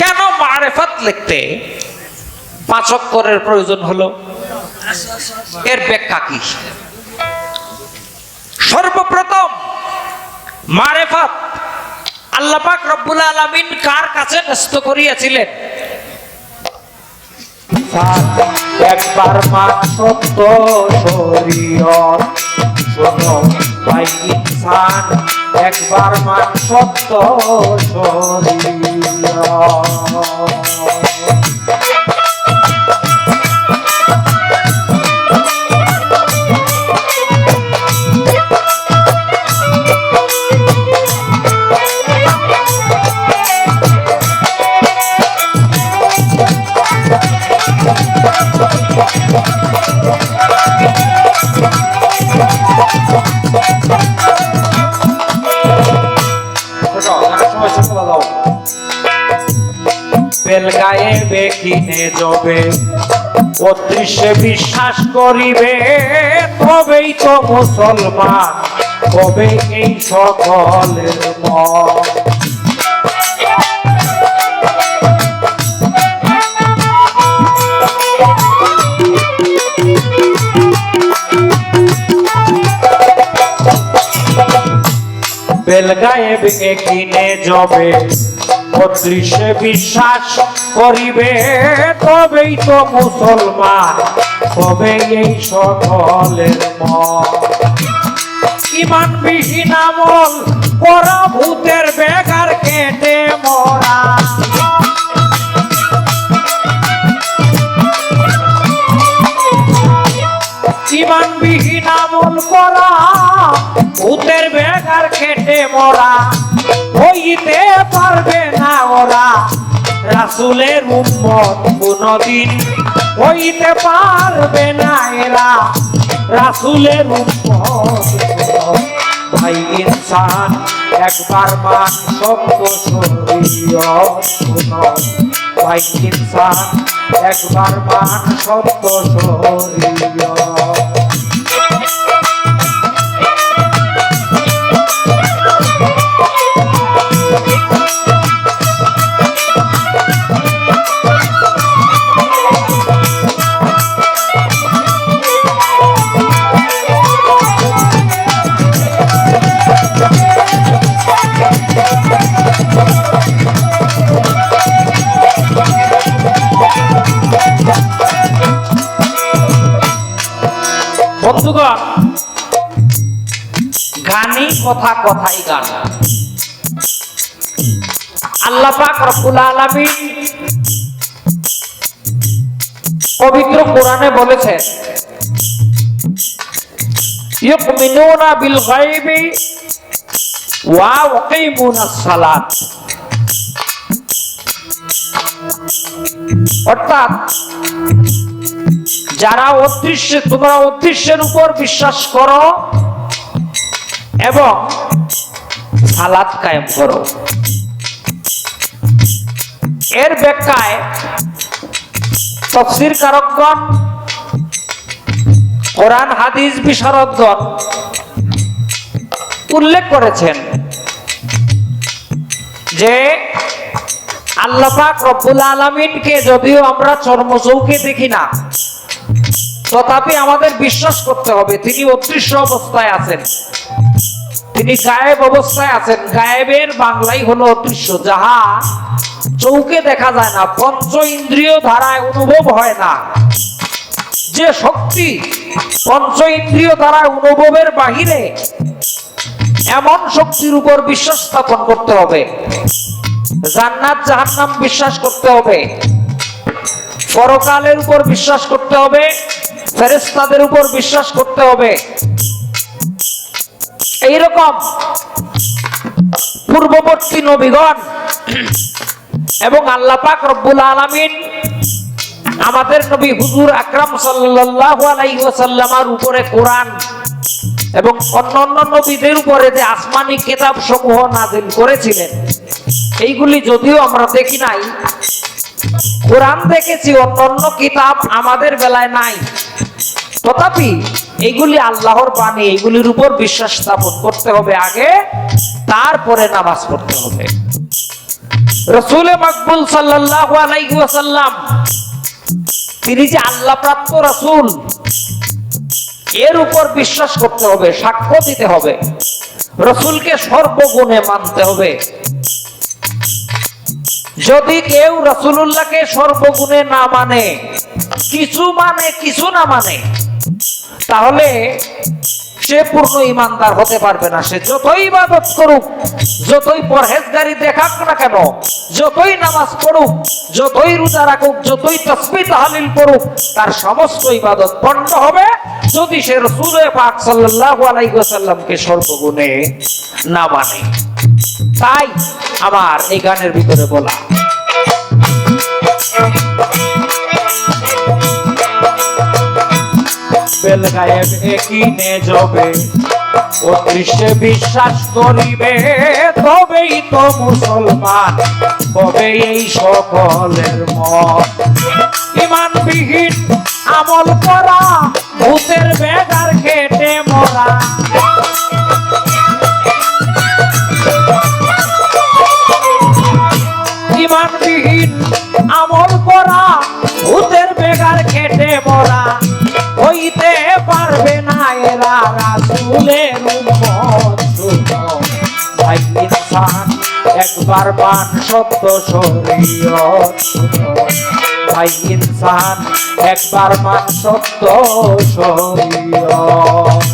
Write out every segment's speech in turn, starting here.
কেন মারেফাত লিখতে পাঁচ অক্ষরের প্রয়োজন হলো? এর ব্যাখ্যা কি? সর্বপ্রথম মারেফাত আল্লাহ পাক রব্বুল আলামিন কার কাছে ন্যস্ত করিয়াছিলেন? একবার মা সত্য শরীয়ত ভাই ইনসান একবার মান সত্য শরীয়ত বেলগায়ে বেকিনে যাবে। অদৃশ্যে বিশ্বাস করিবে, তবেই তো মুসলমান তবে এই সকলের মত। বেলগায়ে কিনে যাবে। অদৃশ্যে বিশ্বাস করিবে, তবেই তো মুসলমান তবে এই সকলের ইমান বিহীন আমল করা ভূতের বেগার কেটে মরা। ইমান বিহীন আমল করা, ভূতের বেগার খেটে মরা, হইতে পারবে না ওরা। রাসুলের উম্মত কোনদিন হইতে পারবে না এরা। রাসুলের উম্মত ভাই ইনসান, একবার মান সত্য শরীয়ত ভাই ইনসান একবার মান সত্য শরীয়ত বন্ধুগণ গানই কথা কথাই গান। আল্লাহ পাক রব্বুল আলামিন পবিত্র কোরআনে বলেছেন, ইউমিনুনা বিল গায়বি ওয়া ইয়াকিমুনাস সালাত। অর্থাৎ যারা অদৃশ্য, তোমরা অদৃশ্যের উপর বিশ্বাস করো এবং সালাত কায়েম করো। এর ব্যাখ্যায় তফসির কারকগণ কোরআন, হাদিস বিশারদগণ উল্লেখ করেছেন যে আল্লাহ পাক রব্বুল আলামিনকে যদিও আমরা চর্মচৌকে দেখি না তথাপি আমাদের বিশ্বাস করতে হবে, তিনি অদৃশ্য অবস্থায় আছেন। তিনি গায়েব অবস্থায় আছেন। গায়েবের বাংলাই হলো অদৃশ্য, যাহা চৌকে দেখা যায় না, পঞ্চ ইন্দ্রিয় ধারায় অনুভব হয় না। যে শক্তি পঞ্চ ইন্দ্রিয় দ্বারা অনুভবের বাহিরে, এমন শক্তির উপর বিশ্বাস স্থাপন করতে হবে। জান্নাত জাহান্নাম বিশ্বাস করতে হবে। পরকালের উপর বিশ্বাস করতে হবে। ফেরেস্তাদের উপর বিশ্বাস করতে হবে। এইরকম পূর্ববর্তী নবীগণ এবং আল্লাহ পাক রব্বুল আলামিন আমাদের নবী হুজুর আকরাম সাল্লাল্লাহু আলাইহি ওয়াসাল্লামের উপরে কোরআন এবং অন্যান্য নবীদের উপরে যে আসমানি কিতাব সমূহ নাজিল করেছিলেন, এইগুলি যদিও আমরা দেখি নাই কোরআন দেখেছি অন্যান্য কিতাব আমাদের বেলায় নাই। তথাপি এইগুলি আল্লাহর বাণী এইগুলির উপর বিশ্বাস স্থাপন করতে হবে আগে, তারপরে নামাজ পড়তে হবে। রসুল মকবুল সাল্লাল্লাহু আলাইহি ওয়াসাল্লাম, তিনি যে আল্লাহ প্রাপ্ত রসুল, এর উপর বিশ্বাস করতে হবে, সাক্ষ্য দিতে হবে। রসুলকে সর্বগুণে মানতে হবে। যদি কেউ রসুল্লাহকে সর্বগুণে না মানে কিছু মানে কিছু না মানে তাহলে সে পূর্ণ ইমানদার হতে পারবে না। সে যতই ইবাদত করুক, যতই পরহেজগারি দেখাক না কেন, যতই নামাজ পড়ুক, যতই রোজা রাখুক, যতই তসবি তাহালিল করুক তার সমস্ত ইবাদত পণ্ড হবে যদি সে রসুল পাক সাল্লাল্লাহু আলাইহি ওয়াসাল্লামকে সর্বগুণে না মানে। তাই আমার এই গানের ভিতরে বলা বেল গায়েব একিনে যাবে। ও দৃশ্যে বিশ্বাস করিবে, তবেই তো মুসলমান তবে এই সকলের মত। ইমানবিহীন আমল করা, ভূতের বেগার খেটে মরা। শুনো ভাই ইনসান একবার মান সত্য শরীয়ত ভাই ইনসান একবার মান সত্য শরীয়ত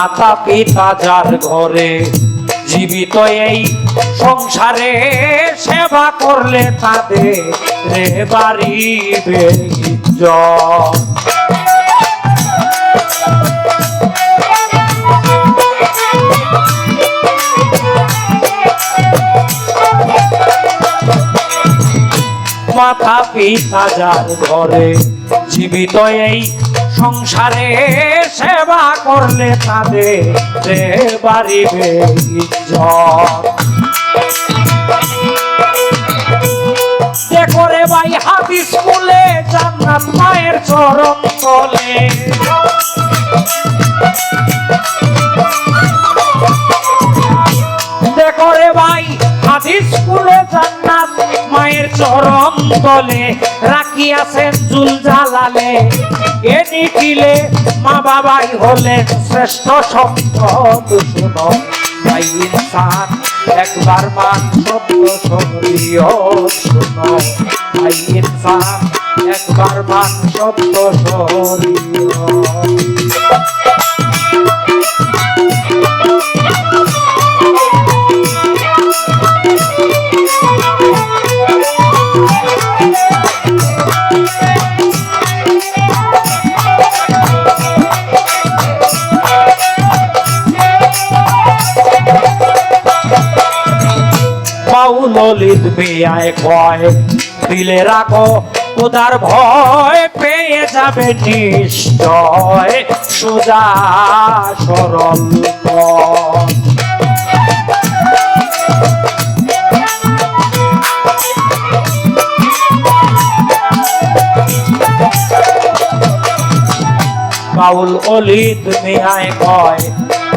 মাতা পিতা যার ঘরে, জীবিত এই সংসারে সেবা করলে তাদের ইজ্জত। পিতা যার ঘরে, জীবিত এই সংসারে সেবা করলে তাদের বাড়িবে ইজ্জত। দেখো রে ভাই হাদিস স্কুলে জান্নাত মায়ের চরণ তলে দেখো রে ভাই হাদিস স্কুলে জান্নাত, মায়ের চরণ তলে রাখিয়াছেন জুল জালালে এ নিখিলে মা বাবাই হলেন শ্রেষ্ঠ সম্পদ শুনো ভাই ইনসান একবার মান সত্য শরীয়ত শুনো ভাই একবার মান সত্য শরীয়ত বেয়ায় কয় দিলে রাখো, উদার ভয় পেয়ে যাবে নিশ্চয়। সোজা সরল বাউল অলি তুমি আয় কয়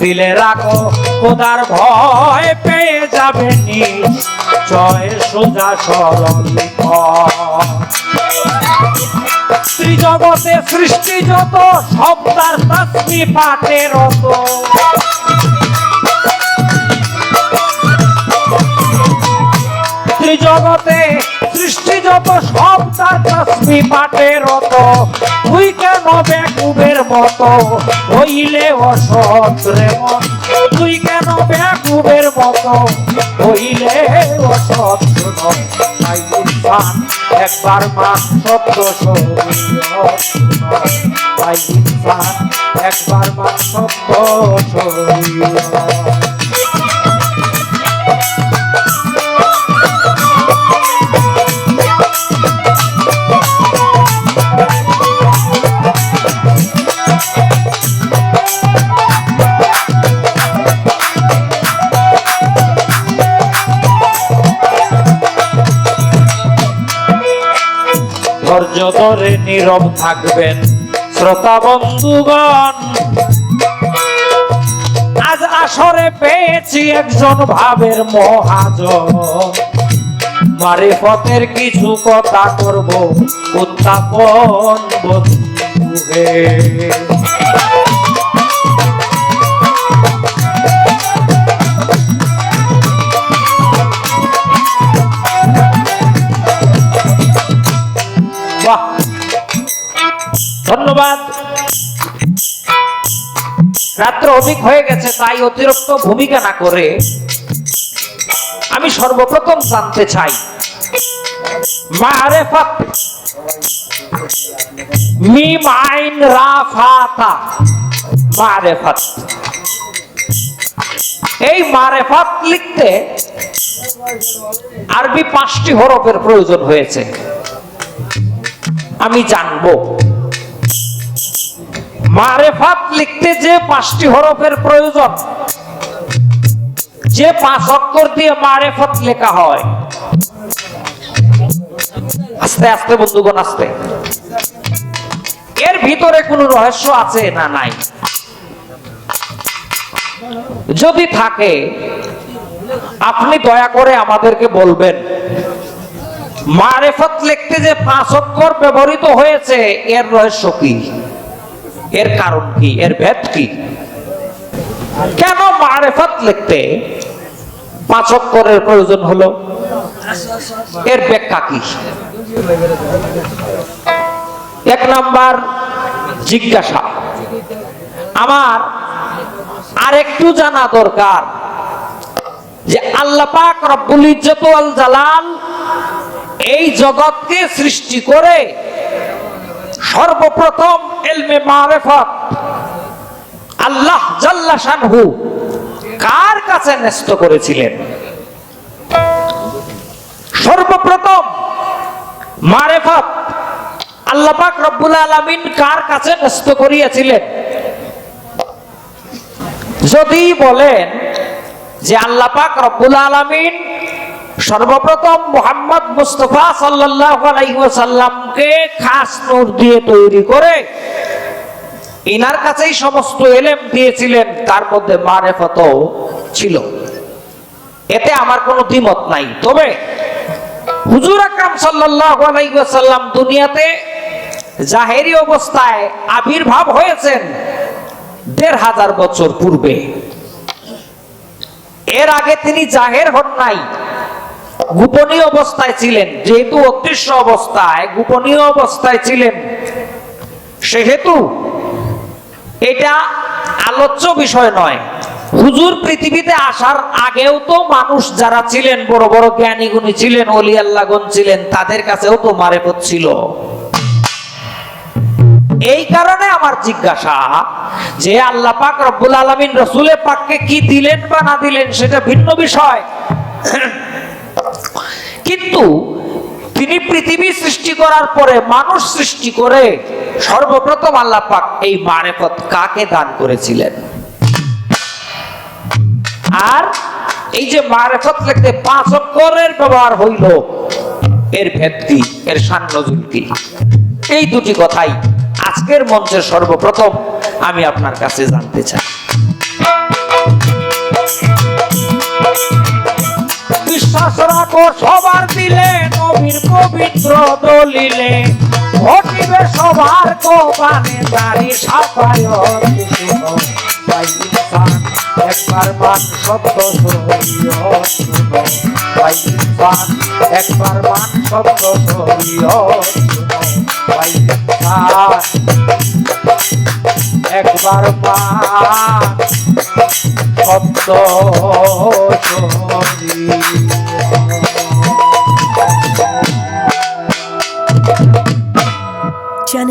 দিলে রাখো খোদার ভয় পেয়ে যাবে নিশ্চয় সোজা সরল জগতে সৃষ্টি যত সব তার তাসমি ত্রিজগতে সৃষ্টি যত সব, তার তসমি পাটে রত তুই কেন বেকুবের মতো হইলে অসৎ রে তুই কেন বেকুবের মতো হইলে অসৎ তাই ইনসান একবার মান সত্য তাই ইনসান একবার মান সত্য শরীয়ত ধরে নীরব থাকবেন। শ্রোতা বন্ধুগণ, আজ আসরে পেয়েছি একজন ভাবের মহাজন। মারিফতের কিছু কথা করব, উত্থাপন বন্ধুহে ধন্যবাদ। রাত্র অধিক হয়ে গেছে, তাই অতিরিক্ত ভূমিকা না করে আমি সর্বপ্রথম জানতে চাই এই মারেফাত লিখতে আরবি পাঁচটি হরফের প্রয়োজন হয়েছে। আমি জানব। মারেফাত লিখতে যে পাঁচটি হরফের প্রয়োজন, যে পাঁচ অক্ষর দিয়ে মারেফত লেখা হয়, আস্তে আস্তে বন্ধুগণ, আস্তে। এর ভিতরে কোনো রহস্য আছে না নাই? যদি থাকে, আপনি দয়া করে আমাদেরকে বলবেন, মারেফত লিখতে যে পাঁচ অক্ষর ব্যবহৃত হয়েছে, এর রহস্য কি? এর কারণ কি? এর ভেদ কি? কেন মারেফত লিখতে পাঁচ অক্ষরের প্রয়োজন হলো? এর ব্যাখ্যা কি? এক নাম্বার, জিজ্ঞাসা। আমার আরেকটু জানা দরকার যে আল্লাহ পাক রব্বুল ইজ্জত জালাল এই জগৎকে সৃষ্টি করে সর্বপ্রথম এলমে মারেফত। আল্লাহ জাল্লা শানহু কার কাছে ন্যস্ত করেছিলেন? সর্বপ্রথম মারেফত আল্লাহ পাক রব্বুল আলামিন কার কাছে ন্যস্ত করিয়াছিলেন? যদি বলেন যে আল্লাহ পাক রব্বুল আলামিন সর্বপ্রথম মোহাম্মদ মুস্তফা ওয়াসাল্লামকে খাস নূর দিয়ে তৈরি করে ইনার কাছেই সমস্ত এলেম দিয়েছিলেন, তার মধ্যে মারেফত ছিল। এতে আমার কোনো দ্বিমত নাই। তবে হুজুর আকরাম ওয়াসাল্লাম দুনিয়াতে জাহেরি অবস্থায় আবির্ভাব হয়েছেন দেড় হাজার বছর পূর্বে। এর আগে তিনি জাহের হন নাই। গোপনীয় অবস্থায় ছিলেন, যেহেতু অদৃশ্য অবস্থায় গোপনীয় অবস্থায় ছিলেন, সেহেতু এটা আলোচ্য বিষয় নয়। হুজুর পৃথিবীতে আসার আগেও তো মানুষ যারা ছিলেন, বড় বড় জ্ঞানী গুণী ছিলেন, অলি আল্লাহগণ ছিলেন, তাদের কাছেও তো মারেফত ছিল। এই কারণে আমার জিজ্ঞাসা যে আল্লাহ পাক রব্বুল আলামিন রসুলের পাককে কি দিলেন বা না দিলেন, সেটা ভিন্ন বিষয়। কিন্তু তিনি পৃথিবী সৃষ্টি করার পরে মানুষ সৃষ্টি করে সর্বপ্রথম আল্লাহ পাক এই মারেফত কাকে দান করেছিলেন? আর এই যে মারেফত লিখতে পাঁচ অক্ষরের ব্যবহার হইল, এর ভেদ এর সান্নজুল কি? এই দুটি কথাই আজকের মঞ্চে সর্বপ্রথম আমি আপনার কাছে জানতে চাই। রাখো সবার দিলে, নবীর পবিত্র দলিলে। ঘটিবে সবার কোপানে দাঁড়ি একবার মান, শব্দ সরিয়। শুনো ভাই ইনসান একবার মান, শব্দ সরিয়। শুনো ভাই ইনসান একবার মান, শব্দ সরিয়।